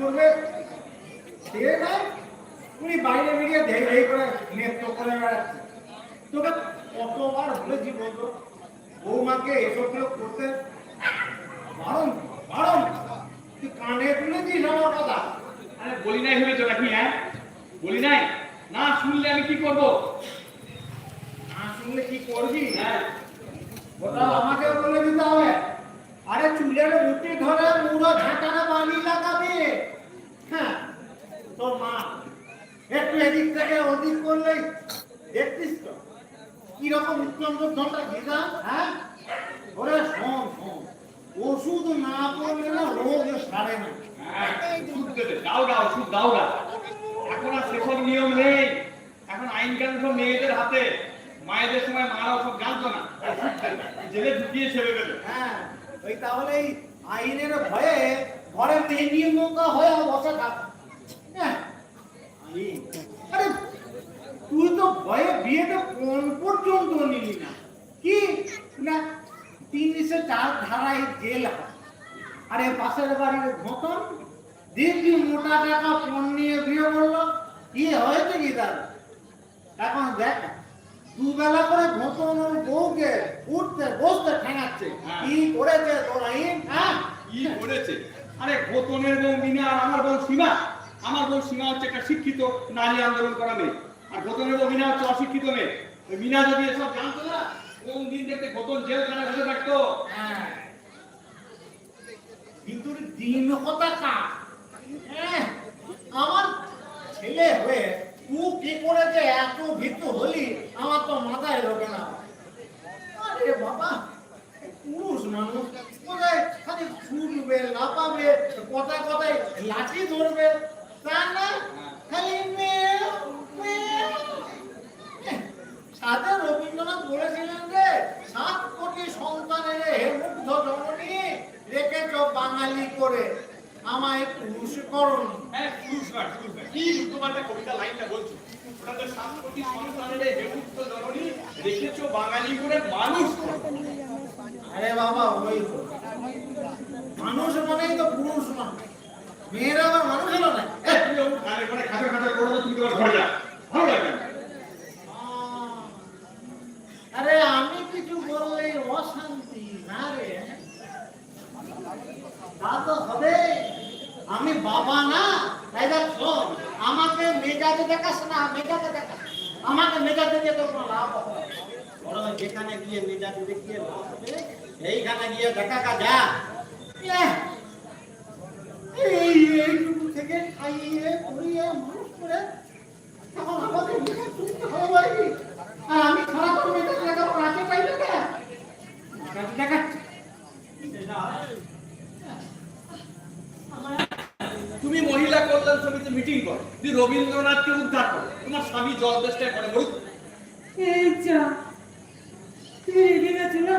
করবে সে না উনি বাইরে বেরিয়ে ধেই ধেই করে নেত্র করে বেড়াচ্ছে। তোকে কতবার বলেছি বলতো বৌমাকে এসবগুলো করতে বারণ বারণ। তুই কানে তুলেছিস আমার কথা? আরে বলি নাই ভেবেছো নাকি হ্যাঁ? বলি নাই? না শুনলে আমি কি করব? না শুনলে কি করবি? হ্যাঁ। ওটা আমাকে বলে দিতে হবে। এদিক থেকে ওদিক করলেই দেখতিস তো কীরকম উৎকণ্ঠ ধনটা ঘেরা হ্যাঁ? ওরে শোন শোন। ওষুধ না পড়লে না রোগ সারে না। দাও দাও সুদ দাও দাও এখন আর সেসব নিয়ম নেই। এখন আইন কানুন সব মেয়েদের হাতে। মায়েদের সময় মারাও সব জানতো না। জেলে ঢুকিয়ে ছেড়ে দেবে। হ্যাঁ ওই তাহলে আইনের ভয়ে ঘরে মেয়ে নৌকা হয়ে বসে থাক। হ্যাঁ। আরে তুই তো ভয়ে বিয়েটা কোন পর্যন্ত নিলি না। কি? না তিনশো চার ধারায় জেল। আরে পাশের বাড়ির ঘটন দিদি মোটা টাকা পণ নিয়ে বিয়ে করল। কি হয়েছে কি তার? এখন দেখ দুবেলা করে ঘটন ওর বউকে উঠতে বসতে ঠেঙাচ্ছে। হ্যাঁ। কি করেছে তোর হ্যাঁ? কি করেছে? আরে গোতনের বউ মিনা আর আমার বউ সীমা। আমার বউ সীমা হচ্ছে একটা শিক্ষিত নারী আন্দোলন করা মেয়ে। আর বউ মিনা হচ্ছে অশিক্ষিত মেয়ে। ওই মিনা যদি এসব জানতো না কোন দিন দেখতে গোতন জেলখানা বসে থাকতো। হ্যাঁ। কিন্তু কা হ্যাঁ, আমার ছেলে হয়ে তুই কি করেছে এত ভীতু হলি আমার তো মাথায় ঢোকে না। আরে বাবা পুরুষ মানুষ কোথায় খালি ছুটবে লাপাবে কথায় কথায় লাঠি ধরবে? তা না খালি মেয়ে মেয়ে সাথে রবীন্দ্রনাথ বলেছিলেন যে সাত কোটি সন্তানের হে মুগ্ধ জননী রেখেছ বাঙালি করে। আমায় পুরুষ করণ হ্যাঁ পুরুষ নয় পুরুষ নয়। কি তোমাদের কবিতা লাইনটা বলছো? ওটা তো সাত কোটি সন্তানের এই হেমুক্ত জননী রেখেছো বাঙালি করে মানুষ। আরে বাবা ওই তো। মানুষ মানেই তো পুরুষ মানুষ মেয়েরা আবার মানুষ হলো না। এ, তুমি ওর কানে কানে খাঁচা খাঁচা করো তুমি তোমার ঘরে যাও। ভালো লাগে আরে আমি কিছু বললেই অশান্তি। না রে। তা তো হবে। আমি বাবা না তাই শোন আমাকে মেজাজে দেখাস না মেজাজে দেখাস। আমাকে মেজাজে দিয়ে তোর কোনো লাভ হবে। বরং যেখানে গিয়ে মেজাজে দেখিয়ে লাভ হবে এইখানে গিয়ে দেখা কা যা এহ, এই এইটুকু থেকে খাইয়ে পড়িয়ে মানুষ করে এখন আমাকে মেজাজ তুলতে হবে বাড়ি আর আমি খারাপ করে মেজাজ দেখাবো রাতে পাইবে না তুমি মহিলা কল্যাণ সমিতি মিটিং করো। তুমি রবীন্দ্রনাথকে উদ্ধার করো। তোমার স্বামী জল চেষ্টায় করে মরুক। এই যা। তুমি রেগে গেছো না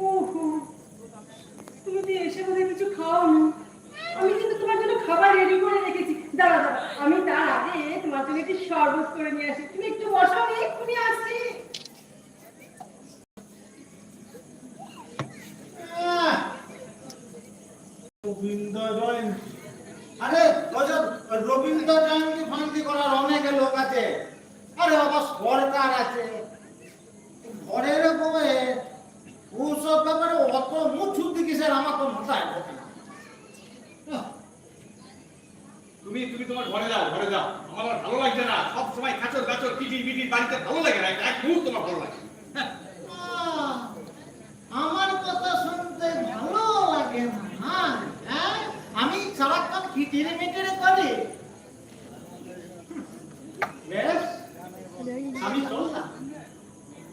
ওহো তুমি তো এসে বোধহয় কিছু খাও না আমি কিন্তু তোমার জন্য খাবার রেডি করে রেখেছি দাঁড়া দাঁড়া আমি তার আগে তোমার জন্য একটু শরবত করে নিয়ে আসি। তুমি একটু বসো এক্ষুনি আসছি। আহ! জয়ন্তী ফান্তি করার অনেক লোক আছে। আরে বাবা, সরকার আছে। ঘরের বউয়ে ওসব ব্যাপারে অত মুছু দিকিসের আমার তো মাথায় না। আহ! তুমি তুমি তোমার ঘরে যাও ঘরে যাও। আমার আর ভালো লাগছে না। সব সময় খাচর গাচর কিটির বিটির বাড়িতে ভালো লাগে না। এক মুহূর্ত তোমার ভালো লাগে আমার কথা শুনতে ভালো লাগে না। হ্যাঁ? আমি সারাক্ষণ খিটিরে মিটিরে করি। বেশ, আমি চললাম।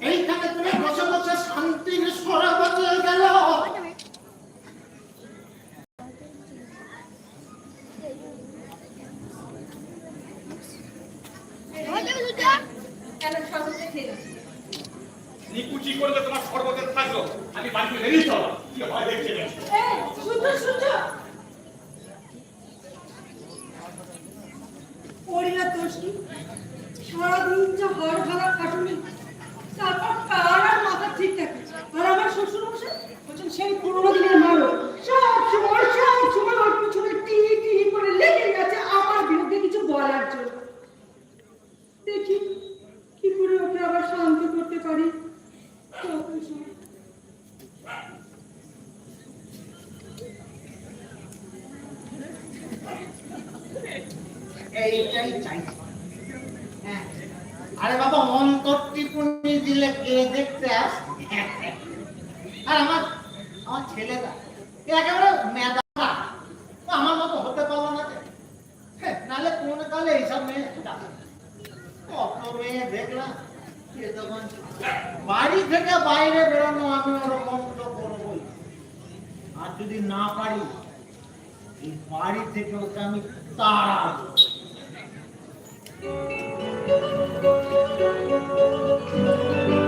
এইখানে তুমি বসে বসে শান্তির স্বরা বদলে গেল কেন শরবতটা খেয়ে নাও। নিকুচি করলে তোমার সর্বদের থাকল আমি বাড়িতে বেরিয়ে চলো কি হয় দেখছে না। এই, সূর্য, সূর্য। ওরে না দোষ কি? সারাদিন যা ঘর ভাড়া খাটুনি তারপর কার আর মাথা ঠিক থাকে আর আমার শ্বশুর মশাই বলছেন সেই পুরোনো দিনের মানুষ সব সময় সব সময় ওর পিছনে টি টি করে লেগে গেছে আমার বিরুদ্ধে কিছু বলার জন্য দেখি আবার শান্ত করতে পারি তখন সব চাই। হ্যাঁ। আরে বাবা অন্তর টিপুনি দিলে কে দেখতে আস? আর আমার আমার একেবারে মেধারা ও আমার মতো হতে না। হ্যাঁ, কোন কালে এইসব মেয়ে মেয়ে দেখলাম বাড়ি থেকে বাইরে বেরোনো আমি ওরকম তো করবোই। আর যদি না পারি এই বাড়ি থেকে ওকে আমি তাড়াবো ও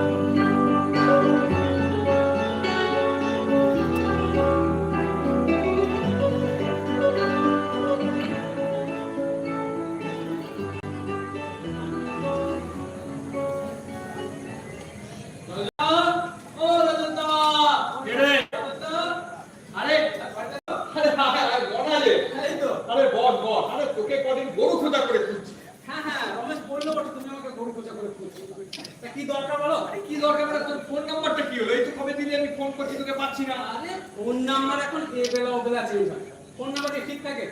আরে কি দরকার মানে তোর ফোন নাম্বারটা কি হলো? এই তো কবে দিলি আমি ফোন করছি তোকে পাচ্ছি না। আরে ফোন নাম্বার এখন এ বেলা ও বেলা চেঞ্জ হয়। ফোন নাম্বার কি ঠিক থাকে?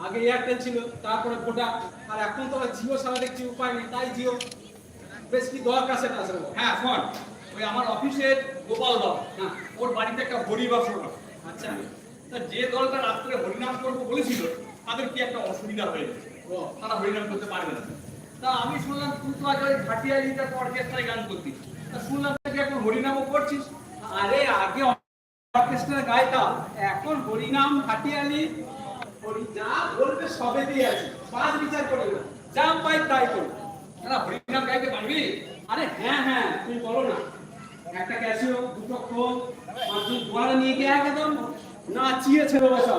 আগে এয়ারটেল ছিল তারপরে ভোডা আর এখন তো জিও ছাড়া দেখছি উপায় নেই তাই জিও বেশ কি দরকার সেটা আছে হ্যাঁ ফোন ওই আমার অফিসের গোপাল বাবু হ্যাঁ। ওর বাড়িতে একটা হরিবাসর হয়। আচ্ছা। তা যে দলটা রাত্রে হরিনাম করব বলেছিল তাদের কি একটা অসুবিধা হয়েছে ও। তারা হরিনাম করতে পারবে না। তা আমি শুনলাম তুই তো আগে ভাটিয়ালিটা অর্কেস্ট্রায় গান করতিস তা শুনলাম তুই এখন হরিনামও করছিস? আরে আগে অর্কেস্ট্রা গাইতাম এখন হরিনাম হাটিয়ালি হরি যা বলবে সবে দিয়ে আছে পাঁচ বিচার করি যা পাই তাই করি। না হরিনাম গাইতে পারবি? আরে হ্যাঁ হ্যাঁ তুমি বলো না। একটা ক্যাসিও দুটো খোল, পাঁচজন গোয়ালা নিয়ে গিয়ে একদম নাচিয়ে ছেড়ে বসা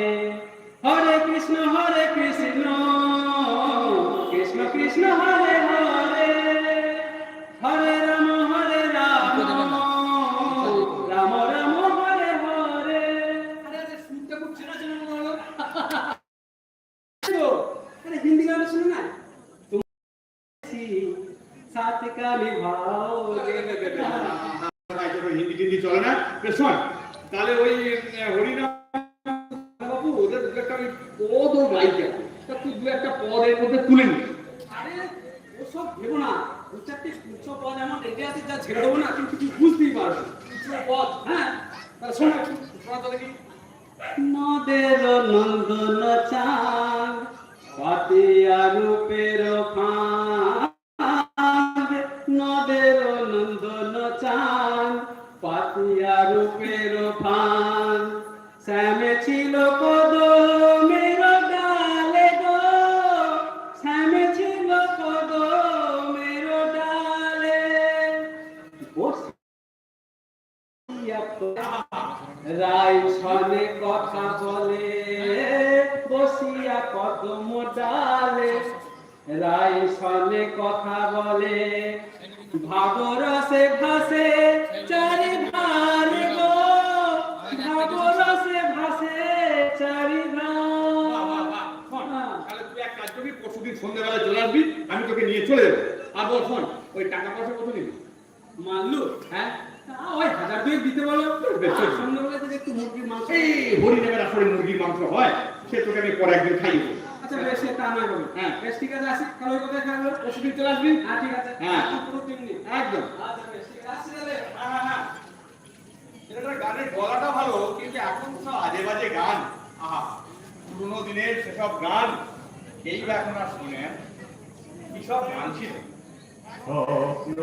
গাইতে হবে। তা তুই দু একটা পদ এর মধ্যে তুলে নি আরে ওসব ভেবো না। দু চারটে উচ্চ পদ এমন রেডি আছে যা ছেড়ে দেবো না কিন্তু তুই বুঝতেই পারবি। উচ্চ পদ হ্যাঁ? তাহলে শোনা একটু শোনা তো দেখি। নদের নন্দন চাঁদ পাতিয়া রূপের ফাঁদ। নদের নন্দন চাঁদ পাতিয়া রূপের ফাঁদ। শ্যামে ছিল ভাগরসে ভাসে চারি ধারে গো ভাগরসে ভাসে চারি বাহ, বাহ, বাহ, শোন, ধার তাহলে তুই এক কাজ করবি পরশুদিন সন্ধ্যাবেলা চলে আসবি আমি তোকে নিয়ে চলে যাব। আর বল শোন ওই টাকা পয়সা কত নিবি? মাল্লু হ্যাঁ? ওই হাজার দিতে বলো। সন্ধ্যাবেলা থেকে একটু মুরগির মাংস। এই আসলে মুরগির মাংস হয় সে তোকে আমি পরে একদিন খাইয়ে দেবো। আচ্ছা বেশ তা নয় হবে হ্যাঁ। বেশ ঠিক আছে আসি। তাহলে ওই কথাই থাকল। পরশুদিন চলে আসবি? হ্যাঁ ঠিক আছে। হ্যাঁ। পুরো তিন দিন একদম। আচ্ছা বেশ ঠিক আছে। আসছি হ্যাঁ, হ্যাঁ, হ্যাঁ। ছেলেটার গানের গলাটা ভালো কিন্তু এখন সব আজে বাজে গান। আহা পুরোনো দিনের সেসব গান এই এখন আর শুনে কি সব গান ছিল? স্বপ্ন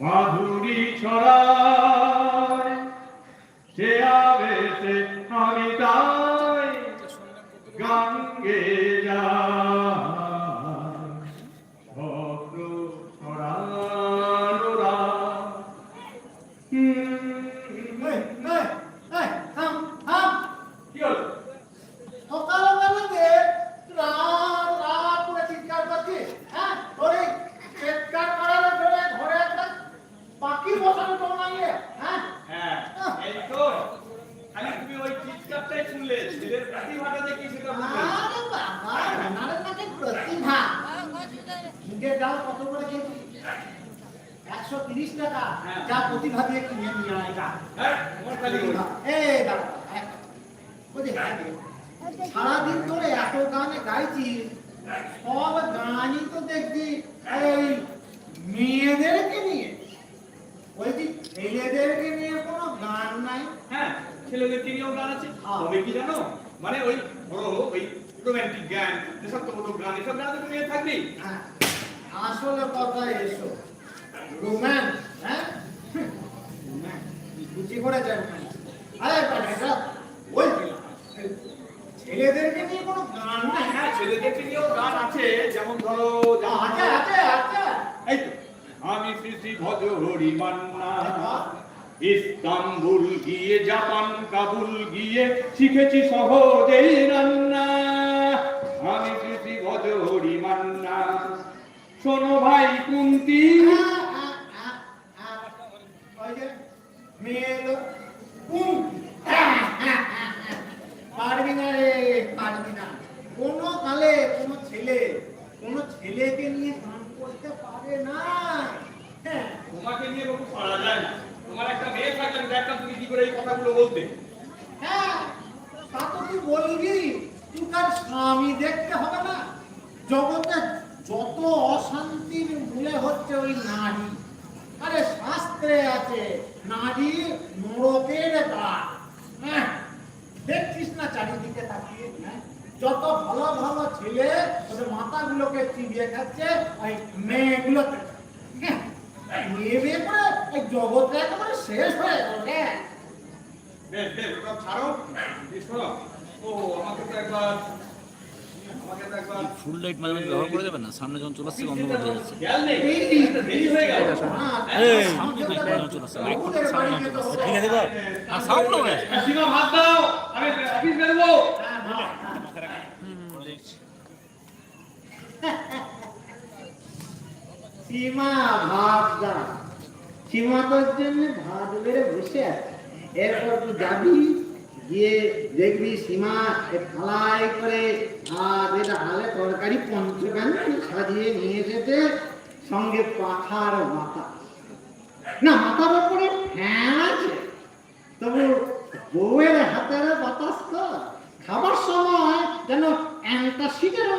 মাধুরী ছড়ায় সে আবেশে আমি তাই গান গে যাই স্বপ্ন ছড়ানুরা এই, এই, এই, থাম, থাম। কি হলো চিৎকারটাই শুনলে ছেলের প্রতিভাটা দেখি সেটা বুঝলেন আরে বাবা রানারের কাছে প্রতিভা মুখে ডাল কত করে কেজি একশো তিরিশ টাকা হ্যাঁ। যা প্রতিভা দিয়ে কিনে নিয়ে আয় গা। হ্যাঁ। এই দাঁড়া, সারাদিন ধরে এত গানে গাইছি সব গানই তো দেখছি এই মেয়েদেরকে নিয়ে। বলছি ছেলেদেরকে নিয়ে কোনো গান নাই? হ্যাঁ ছেলেদেরকে নিয়েও গান আছে। হ্যাঁ। তবে কি জানো? মানে ওই ধরো ওই রোমান্টিক গান দেশাত্মবোধক গান এসব গান তো মেয়ে থাকবেই। হ্যাঁ, আসলে কথা এসো। রোম্যান্স হ্যাঁ? রোম্যান্স বুঝি করে যান আরে বাবা, এটা ছেলেদেরকে নিয়ে কোনো গান নাই? হ্যাঁ ছেলেদেরকে নিয়েও গান আছে যেমন ধরো আছে আছে আছে এই তো। আমি শ্রী শ্রী ভজহরি মান্না। ইস্তাম্বুল গিয়ে জাপান কাবুল গিয়ে শিখেছি সহজেই রান্না। আমি শ্রী শ্রী ভজহরি মান্না। শোনো ভাই কুন্তি ওই যে মেয়ে এলো কুম পারবি না রে পারবি না কোনো কালে কোনো ছেলে কোনো ছেলেকে নিয়ে গান করতে পারে না হ্যাঁ তোমাকে নিয়ে বাবু পারা যায় না তোমার একটা মেয়ে থাকলে আমি দেখতাম তুমি কি করে এই কথাগুলো বলতে হ্যাঁ তা তো তুই বলবি তুই স্বামী দেখতে হবে না। জগতে যত অশান্তির মূলে হচ্ছে ওই নারী। আরে শাস্ত্রে আছে নারী নরকের দ্বার। হ্যাঁ দেখছিস না চারিদিকে তাকিয়ে? হ্যাঁ? যত ভালো ভালো ছেলে ওদের মাথাগুলোকে চিবিয়ে খাচ্ছে ওই মেয়েগুলোকে। হ্যাঁ, মেয়ে একেবারে শেষ হয়ে গেল। বেশ ও ফুল লাইট মাঝে মাঝে ব্যবহার করে দেবেন না? সামনে যখন চলে আসছে অন্ধকার হয়ে যাচ্ছে। সীমা ভাত বেরোবো সীমা তোর জন্য ভাত বেড়ে বসে আছে। এরপর তুই যাবি? গিয়ে দেখবি সীমা থালায় করে আর এটা হালে তরকারি পঞ্চকান্ড সাজিয়ে নিয়ে এসেছে সঙ্গে পাখার মাথা। না, মাথার ওপরে ফ্যান আছে। তবু বউয়ের হাতের বাতাস তো। খাবার সময় যেন অ্যান্টাসিডের